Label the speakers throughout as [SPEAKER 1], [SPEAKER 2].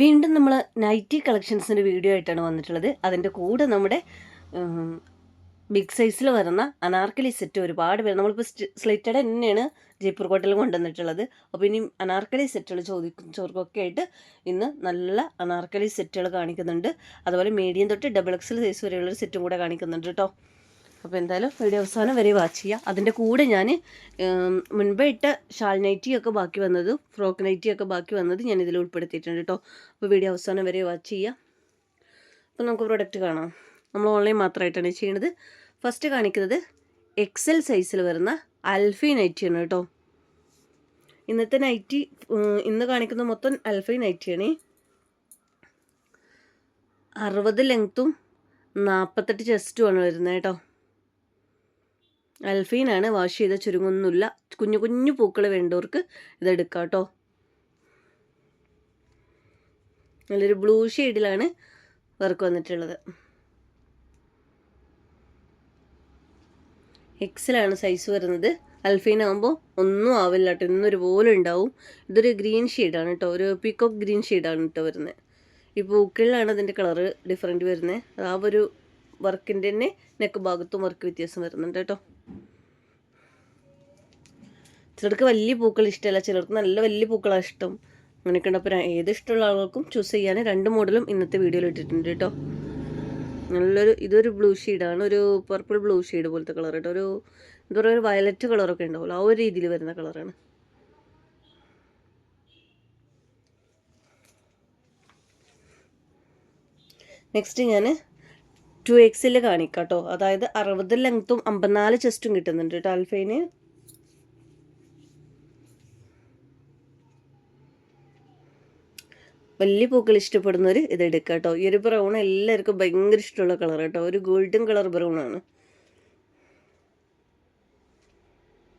[SPEAKER 1] വീണ്ടും നമ്മൾ nightie കളക്ഷൻസിന്റെ video ആയിട്ടാണ് വന്നിട്ടുള്ളത്. അതിന്റെ കൂടെ നമ്മുടെ ബിഗ് സൈസിൽ വരുന്ന അനാർക്കലി സെറ്റ് ഒരുപാട് പേര് നമ്മളിപ്പോൾ സ്ലിറ്റഡ് തന്നെയാണ് ജയ്പൂർ കോട്ടയിൽ കൊണ്ടുവന്നിട്ടുള്ളത്. അപ്പോൾ ഇനി അനാർക്കലി സെറ്റുകൾ ചോദിക്കുന്നവർക്കൊക്കെ ആയിട്ട് ഇന്ന് നല്ല അനാർക്കലി സെറ്റുകൾ കാണിക്കുന്നുണ്ട്. അതുപോലെ മീഡിയം തൊട്ട് ഡബിൾ എക്സൽ സൈസ് വരെയുള്ളൊരു സെറ്റും കൂടെ കാണിക്കുന്നുണ്ട് കേട്ടോ അപ്പോൾ എന്തായാലും വീഡിയോ അവസാനം വരെ വാച്ച് ചെയ്യുക. അതിന്റെ കൂടെ ഞാൻ മുൻപേ ഇട്ട ഷാൾ നൈറ്റിയൊക്കെ ബാക്കി വന്നത് ഫ്രോക്ക് നൈറ്റിയൊക്കെ ബാക്കി വന്നത് ഞാൻ ഇതിൽ ഉൾപ്പെടുത്തിയിട്ടുണ്ട് കേട്ടോ അപ്പോൾ വീഡിയോ അവസാനം വരെ വാച്ച് ചെയ്യുക. അപ്പോൾ നമുക്ക് പ്രൊഡക്റ്റ് കാണാം. നമ്മൾ ഓൺലൈൻ മാത്രമായിട്ടാണ് ചെയ്യുന്നത്. ഫസ്റ്റ് കാണിക്കുന്നത് എക്സൽ സൈസിൽ വരുന്ന അൽഫി നൈറ്റിയാണ് കേട്ടോ ഇന്നത്തെ നൈറ്റി ഇന്ന് കാണിക്കുന്ന മൊത്തം അൽഫി നൈറ്റിയാണ് അറുപത് ലെങ്ത്തും നാൽപ്പത്തെട്ട് ചെസ്റ്റുമാണ് വരുന്നത് കേട്ടോ അൽഫീനാണ് വാഷ് ചെയ്ത ചുരുങ്ങൊന്നുമില്ല കുഞ്ഞു കുഞ്ഞു പൂക്കൾ വേണ്ടവർക്ക് ഇതെടുക്കാം കേട്ടോ. നല്ലൊരു ബ്ലൂ ഷെയ്ഡിലാണ് വർക്ക് വന്നിട്ടുള്ളത്. എക്സിലാണ് സൈസ് വരുന്നത്. അൽഫീനാകുമ്പോൾ ഒന്നും ആവില്ല കേട്ടോ. ഇന്നൊരു പോലെ ഉണ്ടാവും. ഇതൊരു ഗ്രീൻ ഷെയ്ഡാണ് കേട്ടോ. ഒരു പീക്കോക്ക് ഗ്രീൻ ഷെയ്ഡാണ് കേട്ടോ വരുന്നത്. ഈ പൂക്കളിലാണ് അതിന്റെ കളറ് ഡിഫറെന്റ് വരുന്നത്. ആ ഒരു വർക്കിന്റെ തന്നെ നെക്ക് ഭാഗത്തും വർക്ക് വ്യത്യാസം വരുന്നുണ്ട് കേട്ടോ. ചിലർക്ക് വലിയ പൂക്കൾ ഇഷ്ടമല്ല ചിലർക്ക് നല്ല വലിയ പൂക്കളാണ് ഇഷ്ടം. അങ്ങനെയൊക്കെ ഉണ്ട്. അപ്പോൾ ഏത് ഇഷ്ടമുള്ള ആളുകൾക്കും ചൂസ് ചെയ്യാൻ രണ്ട് മോഡലും ഇന്നത്തെ വീഡിയോയിൽ ഇട്ടിട്ടുണ്ട് കേട്ടോ നല്ലൊരു ഇതൊരു ബ്ലൂ ഷെയ്ഡാണ് ഒരു പർപ്പിൾ ബ്ലൂ ഷെയ്ഡ് പോലത്തെ കളർ കേട്ടോ ഒരു എന്താ പറയുക ഒരു വയലറ്റ് കളറൊക്കെ ഉണ്ടാവുമല്ലോ ആ ഒരു രീതിയിൽ വരുന്ന കളറാണ് നെക്സ്റ്റ് ഞാൻ ടു എക്സിൽ കാണിക്കാം കേട്ടോ അതായത് അറുപത് ലെങ്ത്തും അമ്പത്തിനാല് ചെസ്റ്റും കിട്ടുന്നുണ്ട് കേട്ടോ അൽഫൈന് വലിയ പൂക്കൾ ഇഷ്ടപ്പെടുന്നവർ ഇത് എടുക്കുക കേട്ടോ ഈ ഒരു ബ്രൗൺ എല്ലാവർക്കും ഭയങ്കര ഇഷ്ടമുള്ള കളർ കേട്ടോ ഒരു ഗോൾഡൻ കളർ ബ്രൗൺ ആണ്.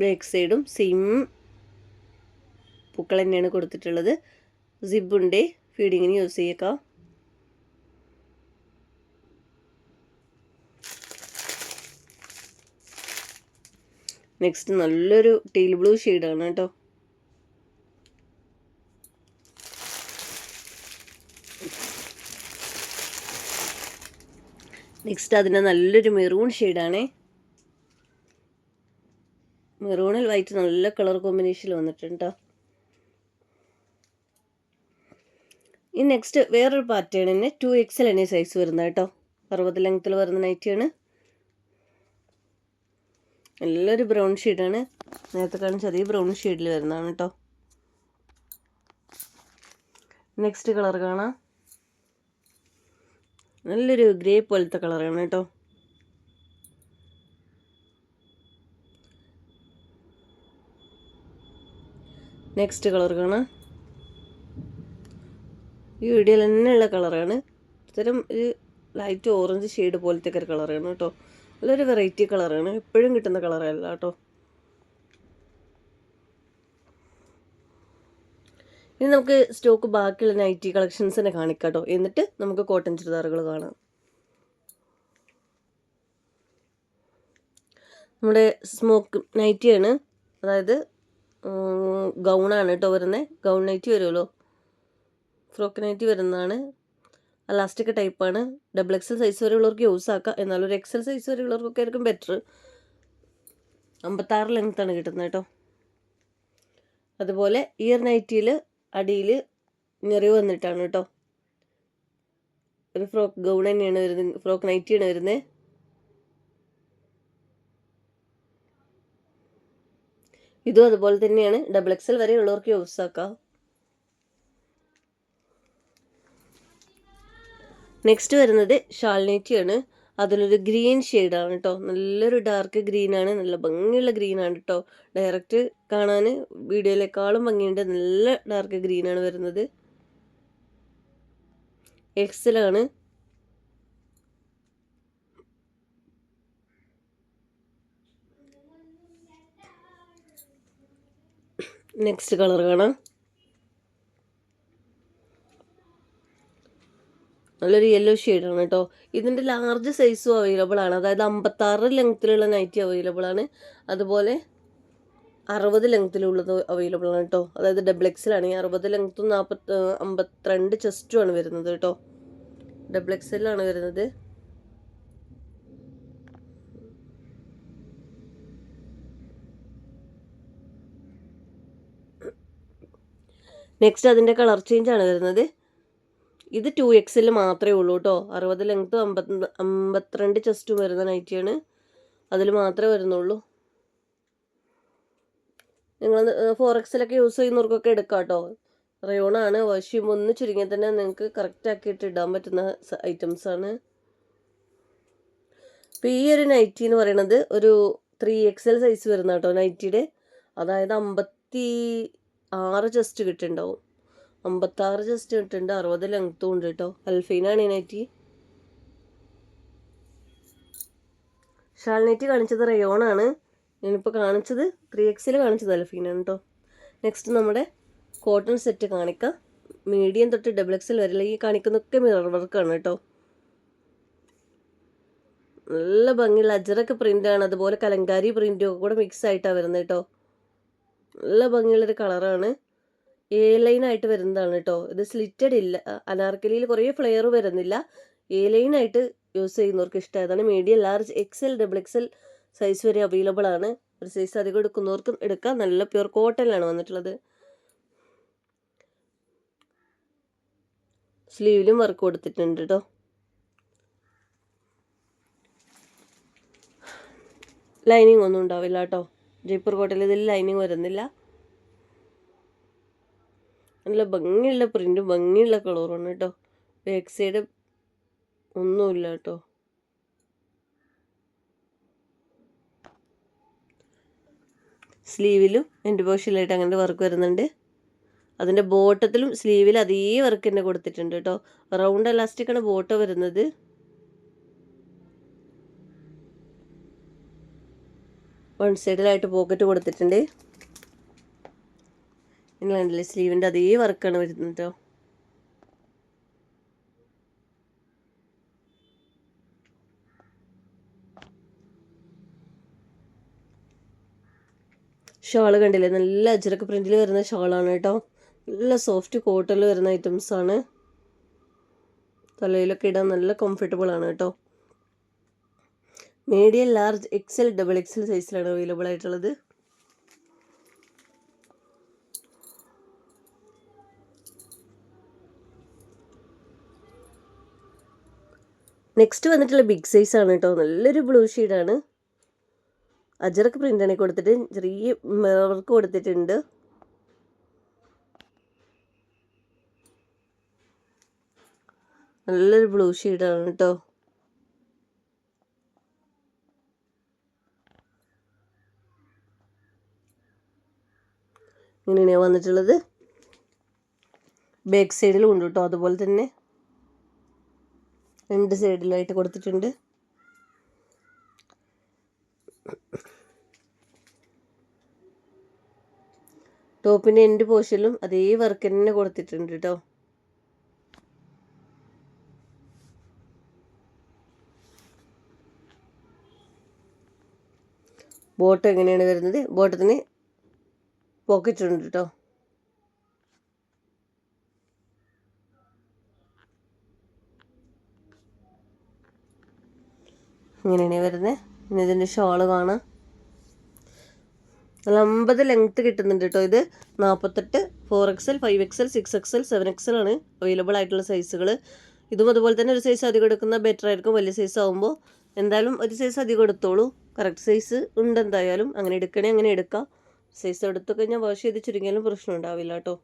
[SPEAKER 1] ബാക്ക് സൈഡും സെയിം പൂക്കൾ തന്നെയാണ് കൊടുത്തിട്ടുള്ളത്. സിബുണ്ട് ഫീഡിങ്ങിന് യൂസ് ചെയ്യേക്കാം. നെക്സ്റ്റ് നല്ലൊരു ടീൽ ബ്ലൂ ഷെയ്ഡാണ് കേട്ടോ. നെക്സ്റ്റ് അതിന്റെ നല്ലൊരു മെറൂൺ ഷെയ്ഡാണേ. മെറൂണിൽ വൈറ്റ് നല്ല കളർ കോമ്പിനേഷനിൽ വന്നിട്ടുണ്ട് ഈ നെക്സ്റ്റ് വേറൊരു പാറ്റേണിന് ടു എക്സൽ എണ്ണ സൈസ് വരുന്നത് കേട്ടോ. അറുപത് ലെങ്ത്തിൽ വരുന്ന നൈറ്റിയാണ് നല്ലൊരു ബ്രൗൺ ഷെയ്ഡാണ്. നേരത്തെ കാണിച്ച അതേ ബ്രൗൺ ഷെയ്ഡിൽ വരുന്നതാണ് കേട്ടോ നെക്സ്റ്റ് കളർ കാണാം. നല്ലൊരു ഗ്രേ പോലത്തെ കളറാണ് കേട്ടോ നെക്സ്റ്റ് കളർ കാണാം. ഈ വീഡിയോയിൽ തന്നെയുള്ള കളറാണ് ഇത്തരം ഒരു ലൈറ്റ് ഓറഞ്ച് ഷെയ്ഡ് പോലത്തെ ഒരു കളറാണ് കേട്ടോ നല്ലൊരു വെറൈറ്റി കളറാണ്. എപ്പോഴും കിട്ടുന്ന കളറല്ല കേട്ടോ. ഇനി നമുക്ക് സ്റ്റോക്ക് ബാക്കിയുള്ള നൈറ്റി കളക്ഷൻസ് തന്നെ കാണിക്കാം കേട്ടോ. എന്നിട്ട് നമുക്ക് കോട്ടൺ ചുരിദാറുകൾ കാണാം. നമ്മുടെ സ്മോക്ക് നൈറ്റിയാണ് അതായത് ഗൗണാണ് കേട്ടോ വരുന്നത് ഗൗൺ നൈറ്റി വരുമല്ലോ. ഫ്രോക്ക് നൈറ്റി വരുന്നതാണ്. അലാസ്റ്റിക് ടൈപ്പാണ് ഡബിൾ എക്സൽ സൈസ് വരെയുള്ളവർക്ക് യൂസ് ആക്കാം. എന്നാലും ഒരു എക്സൽ സൈസ് വരെയുള്ളവർക്കൊക്കെ ആയിരിക്കും ബെറ്റർ അമ്പത്താറ് ലെങ്ത്താണ് കിട്ടുന്നത് കേട്ടോ. അതുപോലെ ഇയർ നൈറ്റിയിൽ അടിയിൽ ഞെറിവ് വന്നിട്ടാണ് കേട്ടോ. ഒരു ഫ്രോക്ക് ഗൗൺ തന്നെയാണ് വരുന്നത് ഫ്രോക്ക് നൈറ്റിയാണ് വരുന്നത് ഇതും അതുപോലെ തന്നെയാണ്. ഡബിൾ എക്സൽ വരെ ഉള്ളവർക്ക് യൂസ് ആക്കാം. നെക്സ്റ്റ് വരുന്നത് ഷാൾ നൈറ്റിയാണ് അതിലൊരു ഗ്രീൻ ഷെയ്ഡാണ് കേട്ടോ നല്ലൊരു ഡാർക്ക് ഗ്രീനാണ് നല്ല ഭംഗിയുള്ള ഗ്രീനാണ് കേട്ടോ ഡയറക്റ്റ് കാണാൻ വീഡിയോയിലേക്കാളും ഭംഗിയുണ്ട്. നല്ല ഡാർക്ക് ഗ്രീനാണ് വരുന്നത്. എക്സലാണ് നെക്സ്റ്റ് കളർ കാണാം. നല്ലൊരു യെല്ലോ ഷെയ്ഡാണ് കേട്ടോ. ഇതിന്റെ ലാർജ് സൈസും അവൈലബിൾ ആണ്. അതായത് അമ്പത്താറ് ലെങ്ത്തിലുള്ള നൈറ്റി അവൈലബിൾ ആണ്. അതുപോലെ അറുപത് ലെങ്ത്തിലുള്ളത് അവൈലബിൾ ആണ് കേട്ടോ. അതായത് ഡബിൾ എക്സിലാണ് ഈ അറുപത് ലെങ്ത്തും നാൽപ്പത്തി അമ്പത്തിരണ്ട് ചെസ്റ്റും ആണ് വരുന്നത് കേട്ടോ. ഡബിൾ എക്സലാണ് വരുന്നത്. നെക്സ്റ്റ് അതിന്റെ കളർ ചേഞ്ച് ആണ് വരുന്നത്. ഇത് ടു എക്സിൽ മാത്രമേ ഉള്ളൂ കേട്ടോ അറുപത് ലെങ്ത്ത് അമ്പത്തി അമ്പത്തിരണ്ട് ചെസ്റ്റ് വരുന്ന നൈറ്റിയാണ് അതിൽ മാത്രമേ വരുന്നുള്ളൂ. നിങ്ങൾ ഫോർ എക്സിലൊക്കെ യൂസ് ചെയ്യുന്നവർക്കൊക്കെ എടുക്കാം കേട്ടോ റയോണാണ് വാഷ്യം ഒന്ന് ചുരുങ്ങിയാൽ തന്നെ നിങ്ങൾക്ക് കറക്റ്റ് ആക്കിയിട്ട് ഇടാൻ പറ്റുന്ന ഐറ്റംസ് ആണ്. അപ്പോൾ ഈ ഒരു നൈറ്റി എന്ന് പറയുന്നത് ഒരു ത്രീ എക്സ് എൽ സൈസ് വരുന്ന കേട്ടോ നൈറ്റിയുടെ അതായത് അമ്പത്തി ആറ് ചെസ്റ്റ് കിട്ടുന്നുണ്ടാവും അമ്പത്താറ് ജസ്റ്റ് ഇട്ടിട്ടുണ്ട്. അറുപത് ലെങ്ത്തും ഉണ്ട് കേട്ടോ അൽഫീനാണ് നൈറ്റി ഷാൾ നൈറ്റി കാണിച്ചത് റയോണാണ് ഞാനിപ്പോൾ കാണിച്ചത് ത്രീ എക്സിൽ കാണിച്ചത് അൽഫീനാണ് കേട്ടോ നെക്സ്റ്റ് നമ്മുടെ കോട്ടൺ സെറ്റ് കാണിക്കാം. മീഡിയം തൊട്ട് ഡബിൾ എക്സിൽ വരില്ല ഈ കാണിക്കുന്നൊക്കെ മിറർ വർക്കാണ് കേട്ടോ നല്ല ഭംഗിയുള്ള അജറൊക്കെ പ്രിന്റാണ് അതുപോലെ കലങ്കാരി പ്രിന്റും ഒക്കെ കൂടെ മിക്സ് ആയിട്ടാണ് വരുന്നത് കേട്ടോ നല്ല ഭംഗിയുള്ളൊരു കളറാണ് എ ലൈൻ ആയിട്ട് വരുന്നതാണ് കേട്ടോ ഇത് സ്ലിറ്റഡ് ഇല്ല. അനാർക്കലിയിൽ കുറേ ഫ്ലെയർ വരുന്നില്ല. എ ലൈൻ ആയിട്ട് യൂസ് ചെയ്യുന്നവർക്ക് ഇഷ്ടമായതാണ് medium large XL double XL size വരെ അവൈലബിൾ ആണ്. ഒരു സൈസ് അധികം എടുക്കുന്നവർക്കും എടുക്കാം. നല്ല പ്യുർ കോട്ടനിലാണ് വന്നിട്ടുള്ളത്. സ്ലീവിലും വർക്ക് കൊടുത്തിട്ടുണ്ട് കേട്ടോ ലൈനിങ് ഒന്നും ഉണ്ടാവില്ല കേട്ടോ ജയ്പൂർ കോട്ടയിൽ ഇതിൽ ലൈനിങ് വരുന്നില്ല. നല്ല ഭംഗിയുള്ള പ്രിന്റും ഭംഗിയുള്ള കളറുമാണ് കേട്ടോ ബാക്ക് സൈഡ് ഒന്നുമില്ല കേട്ടോ സ്ലീവിലും എന്റെ പോഷിലായിട്ട് അങ്ങനെ വർക്ക് വരുന്നുണ്ട്. അതിന്റെ ബോട്ടത്തിലും സ്ലീവിൽ അതേ വർക്ക് തന്നെ കൊടുത്തിട്ടുണ്ട് കേട്ടോ റൗണ്ട് ഇലാസ്റ്റിക്കാണ് ബോട്ട് വരുന്നത്. വൺ സൈഡിലായിട്ട് പോക്കറ്റ് കൊടുത്തിട്ടുണ്ട്. നിങ്ങൾ കണ്ടില്ലേ സ്ലീവിന്റെ അതേ വർക്കാണ് വരുന്നത് കേട്ടോ ഷാൾ കണ്ടില്ലേ? നല്ല അജരക്ക് പ്രിന്റിൽ വരുന്ന ഷാളാണ് കേട്ടോ നല്ല സോഫ്റ്റ് കോട്ടണിൽ വരുന്ന ഐറ്റംസ് ആണ്. തലയിലൊക്കെ ഇടാൻ നല്ല കംഫർട്ടബിൾ ആണ് കേട്ടോ medium large XL double XL സൈസിലാണ് അവൈലബിൾ ആയിട്ടുള്ളത്. നെക്സ്റ്റ് വന്നിട്ടുള്ള ബിഗ് സൈസ് ആണ് കേട്ടോ നല്ലൊരു ബ്ലൂ ഷെയ്ഡാണ് അജറക്ക് പ്രിന്റാണ് കൊടുത്തിട്ട് ചെറിയ വർക്ക് കൊടുത്തിട്ടുണ്ട്. നല്ലൊരു ബ്ലൂ ഷെയ്ഡാണ് കേട്ടോ ഇങ്ങനെയാണ് വന്നിട്ടുള്ളത്. ബാക്ക് സൈഡിലും ഉണ്ട് കേട്ടോ അതുപോലെ തന്നെ രണ്ട് സൈഡിലായിട്ട് കൊടുത്തിട്ടുണ്ട്. ടോപ്പിന്റെ എൻഡ് പോഷനിലും അതേ വർക്ക് തന്നെ കൊടുത്തിട്ടുണ്ട് കേട്ടോ ബോട്ട് എങ്ങനെയാണ് വരുന്നത്? ബോട്ടത്തിന് പോക്കറ്റ് ഉണ്ട് കേട്ടോ ഇങ്ങനെയാണ് വരുന്നത്. ഇനി ഇതിന്റെ ഷോൾ കാണാം. നല്ല അമ്പത് ലെങ്ത്ത് കിട്ടുന്നുണ്ട് കേട്ടോ ഇത്. നാൽപ്പത്തെട്ട് four XL five XL six XL seven XL ആണ് അവൈലബിൾ ആയിട്ടുള്ള സൈസുകൾ ഇതും അതുപോലെ തന്നെ ഒരു സൈസ് അധികം എടുക്കുന്ന ബെറ്റർ ആയിരിക്കും. വലിയ സൈസ് ആകുമ്പോൾ എന്തായാലും ഒരു സൈസ് അധികം എടുത്തോളൂ. കറക്റ്റ് സൈസ് ഉണ്ട് എന്തായാലും. അങ്ങനെ എടുക്കണേ അങ്ങനെ എടുക്കാം. സൈസ് എടുത്തു കഴിഞ്ഞാൽ വാഷ് ചെയ്ത് ചുരുങ്ങിയാലും പ്രശ്നം ഉണ്ടാവില്ല കേട്ടോ.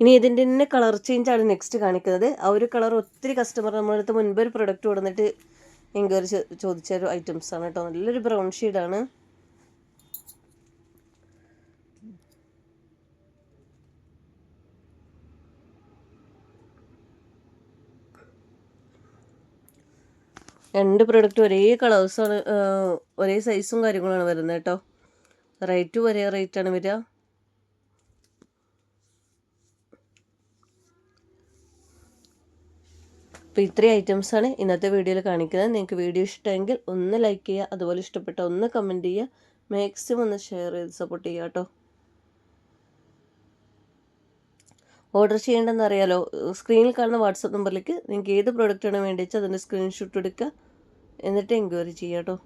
[SPEAKER 1] ഇനി ഇതിന്റെ തന്നെ കളർ ചേഞ്ച് ആണ് നെക്സ്റ്റ് കാണിക്കുന്നത്. ആ ഒരു കളർ ഒത്തിരി കസ്റ്റമർ നമ്മുടെ അടുത്ത് മുൻപ് ഒരു പ്രൊഡക്റ്റ് കൊടുത്തിട്ട് എൻക്വയറി ചോദിച്ച ഒരു ഐറ്റംസ് ആണ് കേട്ടോ. നല്ലൊരു ബ്രൗൺ ഷെയ്ഡാണ് രണ്ട് പ്രൊഡക്റ്റ് ഒരേ കളേഴ്സാണ് ഒരേ സൈസും കാര്യങ്ങളാണ് വരുന്നത് കേട്ടോ. റേറ്റും ഒരേ റേറ്റാണ് വരിക. അപ്പോൾ ഇത്രയും ഐറ്റംസാണ് ഇന്നത്തെ വീഡിയോയിൽ കാണിക്കുന്നത്. നിങ്ങൾക്ക് വീഡിയോ ഇഷ്ടമെങ്കിൽ ഒന്ന് ലൈക്ക് ചെയ്യുക അതുപോലെ ഇഷ്ടപ്പെട്ട ഒന്ന് കമന്റ് ചെയ്യുക. മാക്സിമം ഒന്ന് ഷെയർ ചെയ്ത് സപ്പോർട്ട് ചെയ്യുക കേട്ടോ. ഓർഡർ ചെയ്യേണ്ടതെന്ന് അറിയാലോ സ്ക്രീനിൽ കാണുന്ന വാട്സപ്പ് നമ്പറിലേക്ക് നിങ്ങൾക്ക് ഏത് പ്രോഡക്റ്റാണ് വേണ്ടി വെച്ചാൽ അതിന്റെ സ്ക്രീൻഷോട്ട് എടുക്കുക. എന്നിട്ട് എൻക്വയറി ചെയ്യാം കേട്ടോ.